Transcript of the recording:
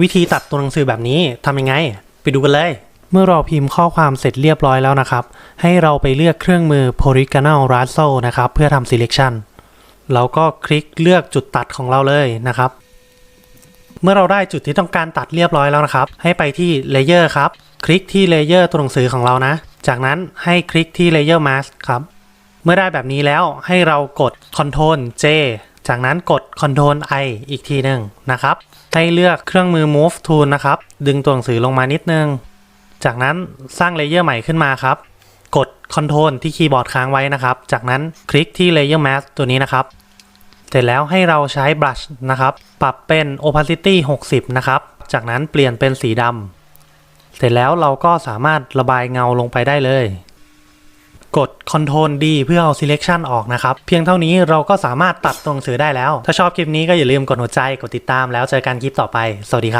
วิธีตัดตัวหนังสือแบบนี้ทำยังไง ไปดูกันเลย เมื่อเราพิมพ์ข้อความเสร็จเรียบร้อยแล้วนะครับ ให้เราไปเลือกเครื่องมือ polygonal raster นะครับ เพื่อทำ selection แล้วก็คลิกเลือกจุดตัดของเราเลยนะครับ เมื่อเราได้จุดที่ต้องการตัดเรียบร้อยแล้วนะครับ ให้ไปที่ layer ครับ คลิกที่ layer ตัวหนังสือของเรานะ จากนั้นให้คลิกที่ layer mask ครับ เมื่อได้แบบนี้แล้วให้เรากด Ctrl J จากนั้นกด Ctrl I อีกทีหนึ่งนะครับ ให้เลือกเครื่องมือ Move Tool นะครับ ดึงตัวหนังสือลงมานิดนึง จากนั้นสร้างเลเยอร์ใหม่ขึ้นมาครับ กด Ctrl ที่คีย์บอร์ดค้างไว้นะครับ จากนั้นคลิกที่ Layer Mask ตัวนี้นะครับ เสร็จแล้วให้เราใช้ Brush นะครับ ปรับเป็น Opacity 60 นะครับ จากนั้นเปลี่ยนเป็นสีดำ เสร็จแล้วเราก็สามารถระบายเงาลงไปได้เลย กด Ctrl D เพื่อเอา selection ออกนะครับ เพียงเท่านี้เราก็สามารถตัดตัวหนังสือได้แล้ว ถ้าชอบคลิปนี้ก็อย่าลืมกดหัวใจ กดติดตามแล้วเจอกันคลิปต่อไป สวัสดีครับ